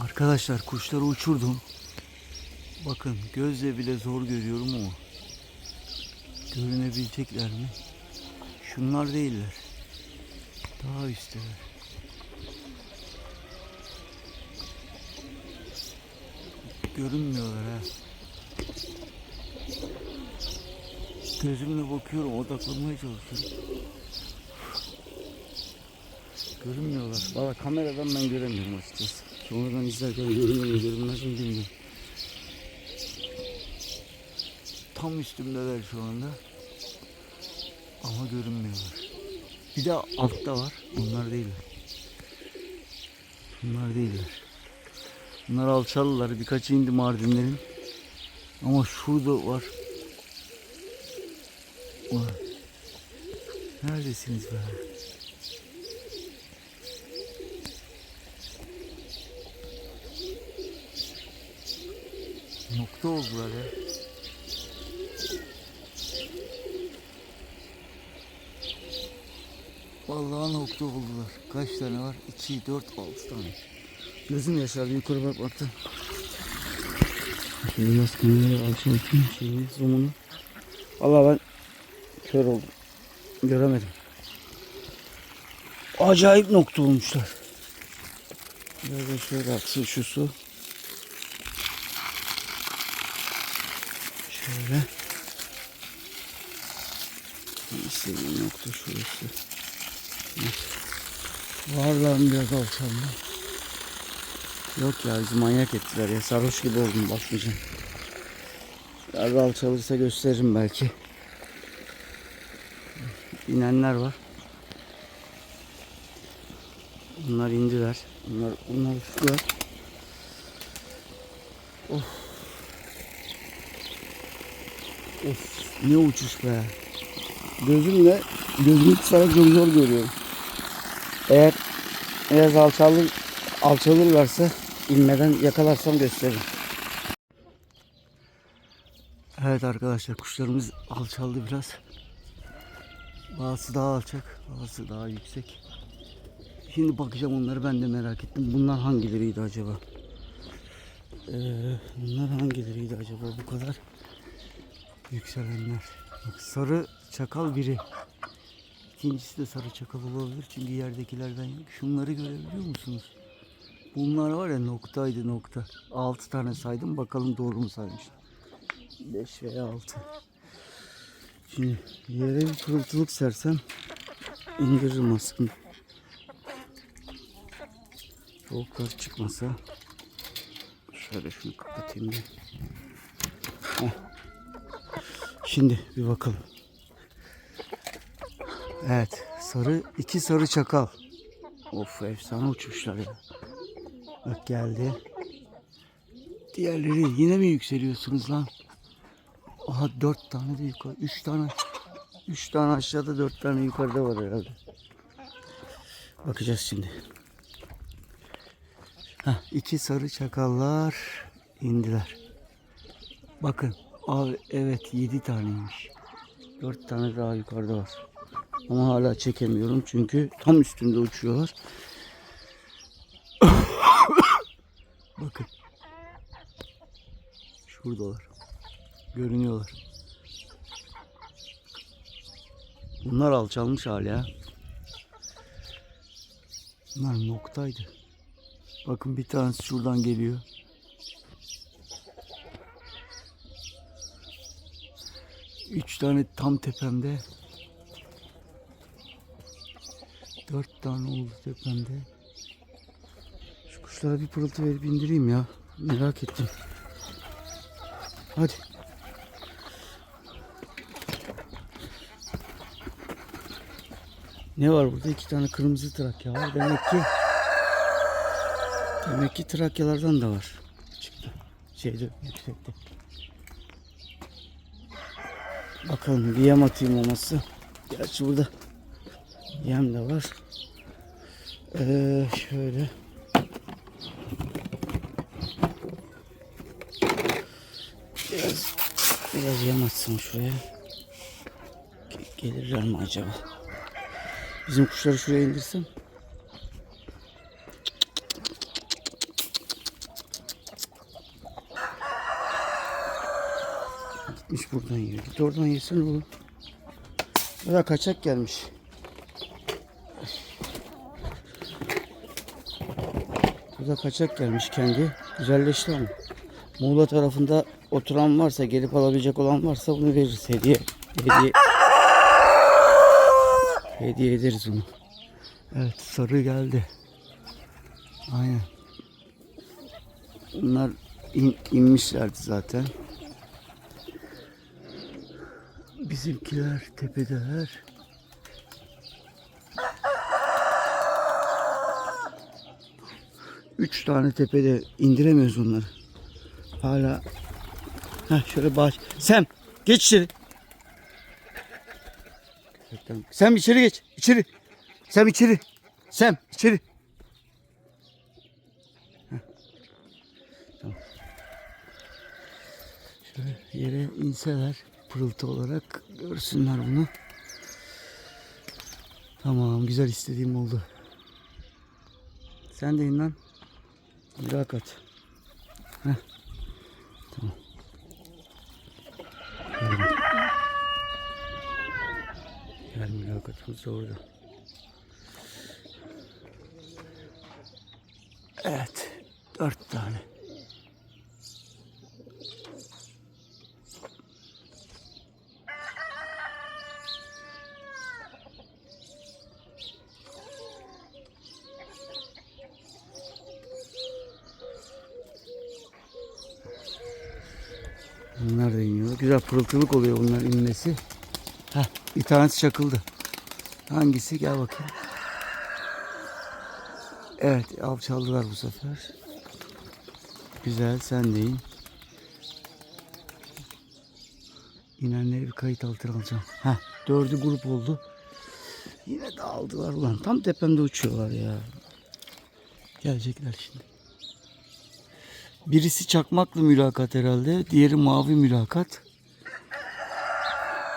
Arkadaşlar kuşları uçurdum. Bakın gözle bile zor görüyorum ama görünebilecekler mi? Şunlar değiller. Daha üstteler. Görünmüyorlar ha. Gözümle bakıyorum, odaklanmaya çalışıyorum. Görünmüyorlar. Valla kameradan ben göremiyorum açıkçası. Sonradan izlerken görünür mü görünmez mi bilmiyorum. Tam üstümdeler şu anda. Ama görünmüyorlar. Bir de altta var. Bunlar değiller. Bunlar değiller. Bunlar alçalılar. Birkaç indi Mardinlerin. Ama şurada var. Var. Neredesiniz be? Nokta oldular ya. Vallahi nokta buldular. Kaç tane var? 2, 4, 6 tane. Gözüm yaşardı yukarı bakmaktan. Şöyle biraz kamerayı alçaltayım şeyi, zoom'unu. Vallahi ben kör oldum. Göremedim. Acayip nokta olmuşlar. Biraz şöyle aksın şu su. Şöyle. İstediğim nokta şurası. Var lan biraz alçalma. Yok ya bizi manyak ettiler ya. Sarhoş gibi oldum bakmayacağım. Biraz alçalırsa gösteririm belki. İnenler var. Bunlar indiler. Bunlar, bunlar uçtular. Of. Of ne uçuş be. Gözümle gözümü kısarak çok zor görüyorum. Eğer biraz alçalır, alçalırlarsa inmeden yakalarsam gösteririm. Evet arkadaşlar kuşlarımız alçaldı biraz. Bazısı daha alçak, bazısı daha yüksek. Şimdi bakacağım onları ben de merak ettim. Bunlar hangileriydi acaba? Ee, bunlar hangileriydi acaba bu kadar yükselenler? Bak, sarı çakal biri. İkincisi de sarı çakal olabilir çünkü yerdekilerden yok. Şunları görebiliyor musunuz? Bunlar var ya noktaydı nokta. 6 tane saydım bakalım doğru mu saymışım. 5 veya 6. Şimdi yere bir pırıltılık sersem indiririm aslında. Soğuklar çıkmasa şöyle şunu kapatayım bir. Heh. Şimdi bir bakalım. Evet sarı iki sarı çakal. Of efsane uçmuşlar ya. Bak geldi. Diğerleri yine mi yükseliyorsunuz lan? Aha dört tane de yukarı. Üç tane. Üç tane aşağıda dört tane yukarıda var herhalde. Bakacağız şimdi. Heh, iki sarı çakallar indiler. Bakın. Abi evet yedi taneymiş. Dört tane daha yukarıda var. Ama hala çekemiyorum çünkü tam üstünde uçuyorlar. Bakın. Şuradalar. Görünüyorlar. Bunlar alçalmış hala. Bunlar noktaydı. Bakın bir tanesi şuradan geliyor. Üç tane tam tepemde. Dört tane oldu tepemde. Şu kuşlara bir pırıltı verip indireyim ya. Merak ettim. Hadi. Ne var burada? İki tane kırmızı trakya var. Demek ki demek ki trakyalardan da var. Çıktı. Şeyde yüksekte. Bakalım bir yem atayım olması. Gerçi burada yem de var. Ee, şöyle. Biraz biraz yem atsam şuraya. Ge- Gelirler mi acaba? Bizim kuşları şuraya indirsem. Buradan yiyor. Git oradan yesene oğlum. Ya da kaçak gelmiş. Bu da kaçak gelmiş kendi. Güzelleşti ama. Muğla tarafında oturan varsa, gelip alabilecek olan varsa bunu veririz hediye. Hediye. Hediye ederiz onu. Evet sarı geldi. Aynen. Bunlar in, inmişlerdi zaten. Bizimkiler tepedeler. Üç tane tepede indiremiyoruz onları. Hala. Heh, şöyle baş. Sem geç içeri. Sem içeri geç. İçeri. Sem içeri. Sem içeri. Tamam. Şöyle yere inseler pırıltı olarak görsünler bunu. Tamam güzel istediğim oldu. Sen de in lan. Mülakat. Heh. Tamam. Gel. Gel mülakatımız da orada. Evet. Dört tane. Bunlar da iniyor. Güzel pırıltılık oluyor bunlar inmesi. Heh, bir tanesi çakıldı. Hangisi? Gel bakayım. Evet alçaldılar bu sefer. Güzel sen de in. İnenleri bir kayıt altına alacağım. Heh, dördü grup oldu. Yine dağıldılar ulan. Tam tepemde uçuyorlar ya. Gelecekler şimdi. Birisi çakmaklı mülakat herhalde. Diğeri mavi mülakat.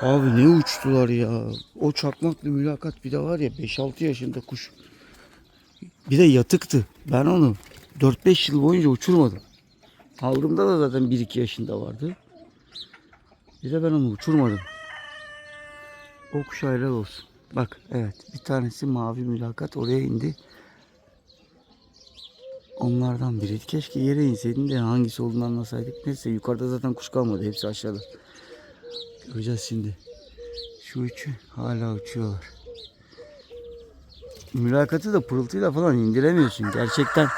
Abi ne uçtular ya. O çakmaklı mülakat bir de var ya 5-6 yaşında kuş. Bir de yatıktı. Ben onu 4-5 yıl boyunca uçurmadım. Aldığımda da zaten 1-2 yaşında vardı. Bir de ben onu uçurmadım. O kuş helal olsun. Bak evet bir tanesi mavi mülakat oraya indi. Onlardan biriydi. Keşke yere inseydin de hangisi olduğunu anlasaydık. Neyse yukarıda zaten kuş kalmadı. Hepsi aşağıda. Göreceğiz şimdi. Şu üçü hala uçuyorlar. Mülakatı da pırıltıyla falan indiremiyorsun. Gerçekten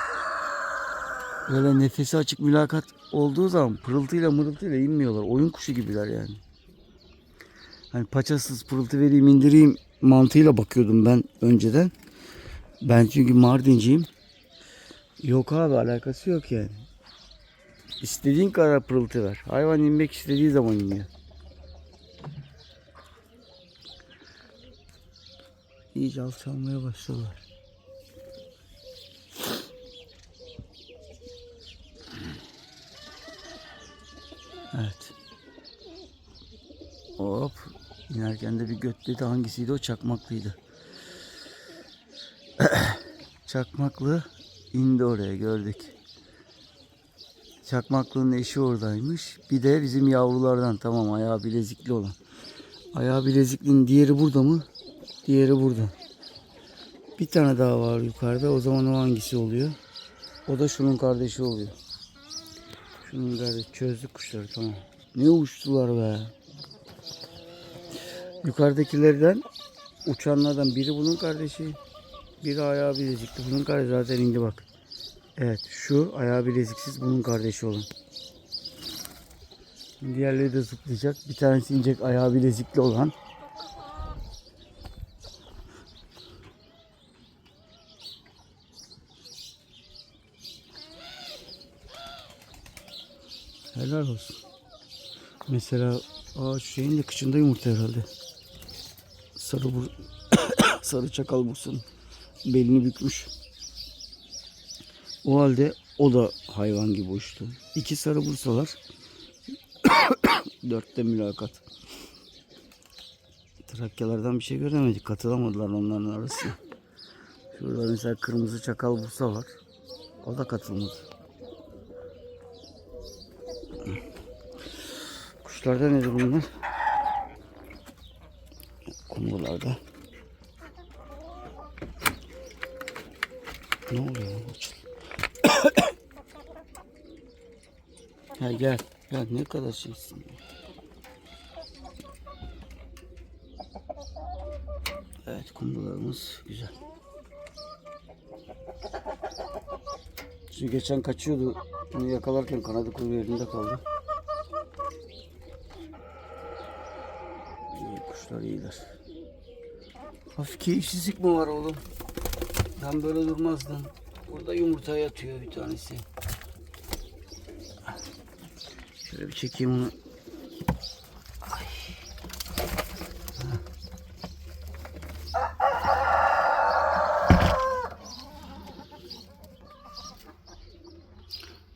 böyle nefesi açık mülakat olduğu zaman pırıltıyla mırıltıyla inmiyorlar. Oyun kuşu gibiler yani. Hani paçasız pırıltı vereyim indireyim mantığıyla bakıyordum ben önceden. Ben çünkü Mardinciyim. Yok abi alakası yok yani. İstediğin kadar pırıltı ver. Hayvan inmek istediği zaman iniyor. İyice alçalmaya başladılar. Evet. Hop. İnerken de bir götledi. Hangisiydi o? Çakmaklıydı. Çakmaklı indi oraya gördük. Çakmaklı'nın eşi oradaymış. Bir de bizim yavrulardan tamam ayağı bilezikli olan. Ayağı bileziklinin diğeri burada mı? Diğeri burada. Bir tane daha var yukarıda. O zaman o hangisi oluyor? O da şunun kardeşi oluyor. Şunun kardeşi. Çözdük kuşları tamam. Ne uçtular be. Yukarıdakilerden uçanlardan biri bunun kardeşi. Biri ayağı bilezikli. Bunun kardeşi zaten indi bak. Evet şu ayağı bileziksiz bunun kardeşi olan. Diğerleri de zıplayacak. Bir tanesi inecek ayağı bilezikli olan. Helal olsun. Mesela şu şeyin de kıçında yumurta herhalde. Sarı bur sarı çakal bursun. Belini bükmüş. O halde o da hayvan gibi uçtu. İki sarı bursalar. Dörtte mülakat. Trakyalardan bir şey göremedik. Katılamadılar onların arasına. Şurada mesela kırmızı çakal bursa var. O da katılmadı. Kuşlarda nedir bunlar? Kumrularda. Ne oluyor lan Açıl? ha gel. Gel ne kadar şeysin. ya. Evet kumrularımız güzel. Şu geçen kaçıyordu. Onu yakalarken kanadı kuyruğu elinde kaldı. Kuşlar iyiler. Hafif keyifsizlik mi var oğlum? Ben böyle durmazdım. Burada yumurta yatıyor bir tanesi. Şöyle bir çekeyim onu. Ay.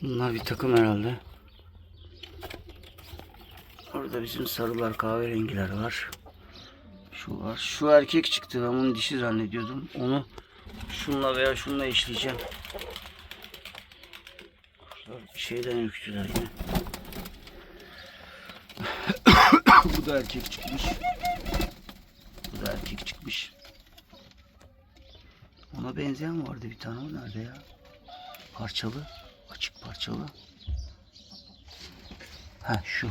Bunlar bir takım herhalde. Orada bizim sarılar kahverengiler var. Şu var. Şu erkek çıktı. Ben onu dişi zannediyordum. Onu şunla veya şunla bir şeyden ürktüler yine. Bu da erkek çıkmış. Bu da erkek çıkmış. Ona benzeyen vardı bir tane. O nerede ya? Parçalı. Açık parçalı. Ha şu.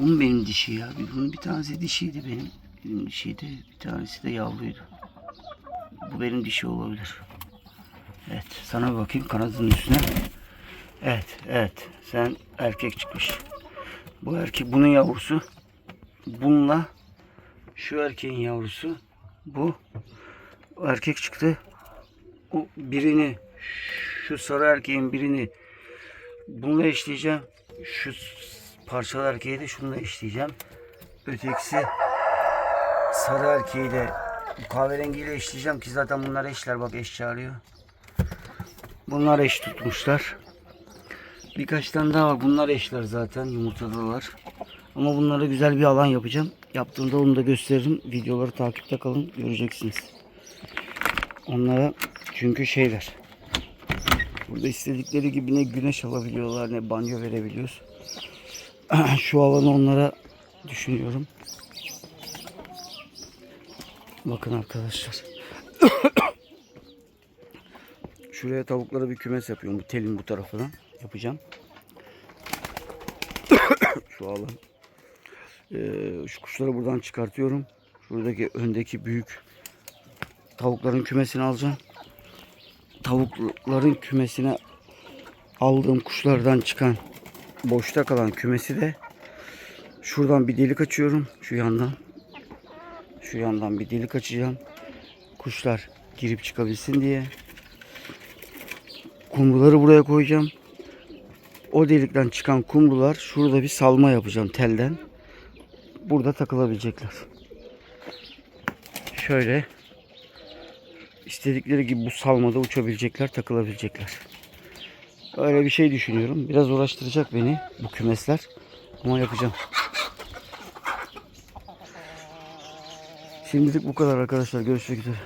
Bunun benim dişi ya. Bunun bir tanesi dişiydi benim. Benim dişiydi. Bir tanesi de yavruydu. Bu benim dişi olabilir. Evet. Sana bakayım kanadının üstüne. Evet. Evet. Sen erkek çıkmış. Bu erkek bunun yavrusu. Bununla şu erkeğin yavrusu. Bu erkek çıktı. O birini şu sarı erkeğin birini bununla eşleyeceğim. Şu parçalı erkeği de şununla eşleyeceğim. Ötekisi sarı erkeği de kahverengiyle eşleyeceğim ki zaten bunlar eşler bak eş çağırıyor. Bunlar eş tutmuşlar. Birkaç tane daha var. Bunlar eşler zaten yumurtadalar. Ama bunlara güzel bir alan yapacağım. Yaptığımda onu da gösteririm. Videoları takipte kalın. Göreceksiniz. Onlara çünkü şeyler. Burada istedikleri gibi ne güneş alabiliyorlar ne banyo verebiliyoruz. Şu alanı onlara düşünüyorum. Bakın arkadaşlar. Şuraya tavuklara bir kümes yapıyorum. Bu telin bu tarafına yapacağım. Şu alan. Ee, şu kuşları buradan çıkartıyorum. Şuradaki öndeki büyük tavukların kümesini alacağım. Tavukların kümesine aldığım kuşlardan çıkan boşta kalan kümesi de şuradan bir delik açıyorum. Şu yandan. Şu yandan bir delik açacağım. Kuşlar girip çıkabilsin diye. Kumruları buraya koyacağım. O delikten çıkan kumrular şurada bir salma yapacağım telden. Burada takılabilecekler. Şöyle istedikleri gibi bu salmada uçabilecekler, takılabilecekler. Öyle bir şey düşünüyorum. Biraz uğraştıracak beni bu kümesler. Ama yapacağım. Şimdilik bu kadar arkadaşlar. Görüşmek üzere.